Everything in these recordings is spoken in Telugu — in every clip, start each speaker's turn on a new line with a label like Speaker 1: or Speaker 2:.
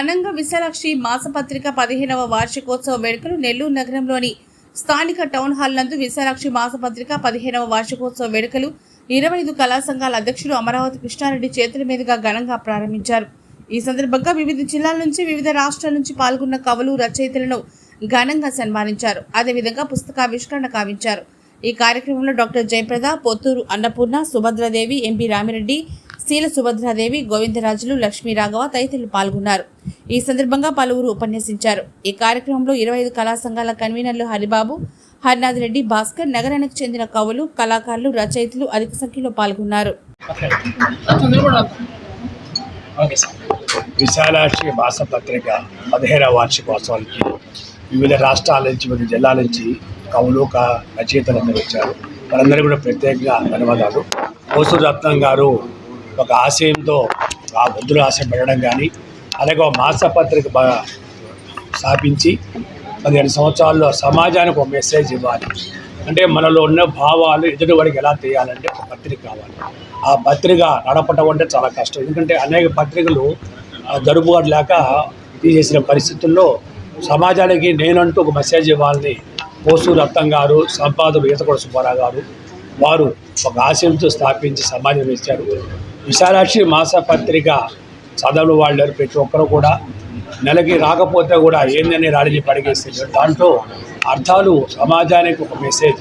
Speaker 1: ఘనంగా విశాలాక్షి మాసపత్రిక పదిహేనవ వార్షికోత్సవ వేడుకలు నెల్లూరు నగరంలోని స్థానిక టౌన్ హాల్ నందు విశాలాక్షి మాసపత్రిక పదిహేనవ వార్షికోత్సవ వేడుకలు ఇరవై ఐదు కళా సంఘాల అధ్యక్షుడు అమరావతి కృష్ణారెడ్డి చేతుల మీదుగా ఘనంగా ప్రారంభించారు. ఈ సందర్భంగా వివిధ జిల్లాల నుంచి వివిధ రాష్ట్రాల నుంచి పాల్గొన్న కవులు రచయితలను ఘనంగా సన్మానించారు. అదేవిధంగా పుస్తకావిష్కరణ కావించారు. ఈ కార్యక్రమంలో డాక్టర్ జయప్రద పొత్తూరు అన్నపూర్ణ సుభద్రాదేవి ఎంపీ రామిరెడ్డి శీల సుభద్రాదేవి గోవిందరాజులు లక్ష్మీ రాఘవ తదితరులు పాల్గొన్నారు. ఈ సందర్భంగా పలువురు ఉపన్యసించారు. ఈ కార్యక్రమంలో ఇరవై ఐదు కళా సంఘాల కన్వీనర్లు హరిబాబు హరినాథ్ రెడ్డి భాస్కర్ నగరానికి చెందిన కవులు కళాకారులు రచయితలు అధిక సంఖ్యలో పాల్గొన్నారు.
Speaker 2: Okay sir. పత్రిక పదిహేనవ వార్షికోత్సవానికి వివిధ రాష్ట్రాల నుంచి వివిధ జిల్లాల నుంచి కవులు ఒక రచయితలందరూ వచ్చారు. వారందరూ కూడా ప్రత్యేకంగా ధన్యవాదాలు. కోసూరు రత్నం గారు ఒక ఆశయంతో ఆ బుద్ధులు ఆశయం పెట్టడం కానీ అలాగే ఒక మాసపత్రిక స్థాపించి పదిహేను సంవత్సరాల్లో సమాజానికి ఒక మెసేజ్ ఇవ్వాలి. అంటే మనలో ఉన్న భావాలు ఎదుటివాడికి ఎలా తీయాలంటే ఒక పత్రిక కావాలి. ఆ పత్రిక నడపటం అంటే చాలా కష్టం. ఎందుకంటే అనేక పత్రికలు ఆ, జరుపుబాటు లేక తీసేసిన పరిస్థితుల్లో సమాజానికి నేనంటూ ఒక మెసేజ్ ఇవ్వాలని పోసూరు రత్నం గారు సంపాదకులు ఈతకొడ సుబ్బారావు గారు వారు ఒక ఆశయంతో స్థాపించి సమాజం ఇచ్చారు. విశాలాక్షి మాస పత్రిక వాళ్ళు ప్రతి ఒక్కరు కూడా నెలకి రాకపోతే కూడా ఏందని రాడిని పడిగేస్తుంది దాంట్లో అర్థాలు సమాజానికి ఒక మెసేజ్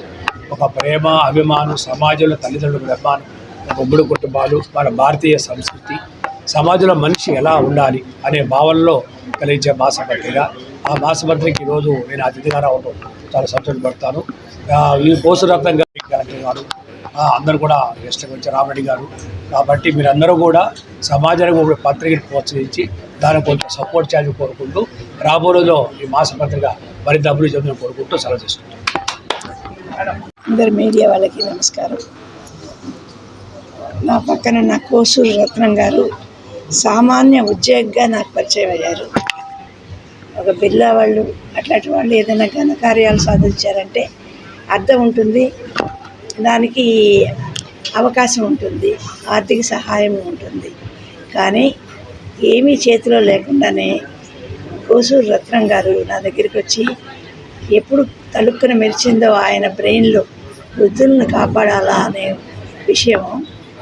Speaker 2: ఒక ప్రేమ అభిమానం సమాజంలో తల్లిదండ్రుల అభిమానం ఒక ఉమ్మడి కుటుంబాలు మన భారతీయ సంస్కృతి సమాజంలో మనిషి ఎలా ఉండాలి అనే భావనలో కలిగించే మాసపత్రిక ఆ మాసపత్రిక ఈరోజు నేను అతిథిగా రావడం చాలా సంతోషపడతాను. ఈ పోసురత్నం గారు అందరూ కూడా గెస్ట్లకు వచ్చి రామరెడ్డి గారు. కాబట్టి మీరందరూ కూడా సమాజానికి ఒక పత్రికను ప్రోత్సహించి దానికి కొంచెం సపోర్ట్ చేయాలని కోరుకుంటూ రాబో రోజులో ఈ మాసపత్రిక మరింత అభివృద్ధి చెందని కోరుకుంటూ సెలవు చేసుకుంటాం.
Speaker 3: అందరు మీడియా వాళ్ళకి నమస్కారం. నా పక్కన నా కోసూరు రత్నం గారు సామాన్య ఉద్యోగిగా నాకు పరిచయం అయ్యారు. ఒక బిల్లా వాళ్ళు అట్లాంటి వాళ్ళు ఏదైనా ఘనకార్యాలు సాధించారంటే అర్థం ఉంటుంది. దానికి అవకాశం ఉంటుంది ఆర్థిక సహాయం ఉంటుంది. కానీ ఏమీ చేతిలో లేకుండానే కోసూరు రత్నం గారు నా దగ్గరికి వచ్చి ఎప్పుడు తలుక్కున మెరిచిందో ఆయన బ్రెయిన్లో వృద్ధులను కాపాడాలా అనే విషయం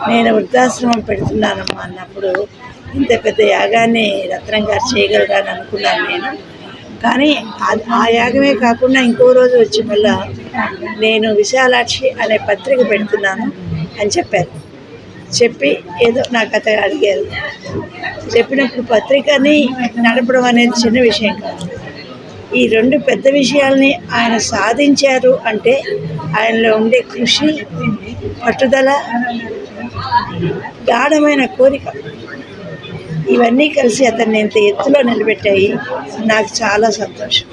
Speaker 3: నేను వృద్ధాశ్రమం పెడుతున్నానమ్మా అన్నప్పుడు ఇంత పెద్ద యాగాన్ని రత్నం గారు చేయగలరా అని అనుకున్నాను నేను. కానీ ఆ- యాగమే కాకుండా ఇంకో రోజు వచ్చి మళ్ళా నేను విశాలాక్షి అనే పత్రిక పెడుతున్నాను అని చెప్పారు. చెప్పి ఏదో నా కథ అడిగారు. చెప్పినప్పుడు పత్రికని నడపడం అనేది చిన్న విషయం కాదు. ఈ రెండు పెద్ద విషయాల్ని ఆయన సాధించారు అంటే ఆయనలో ఉండే కృషి పట్టుదల గాఢమైన కోరిక. ఇవన్నీ కలిసి అతన్ని ఇంత ఎత్తులో నిలబెట్టాయి. నాకు చాలా సంతోషం.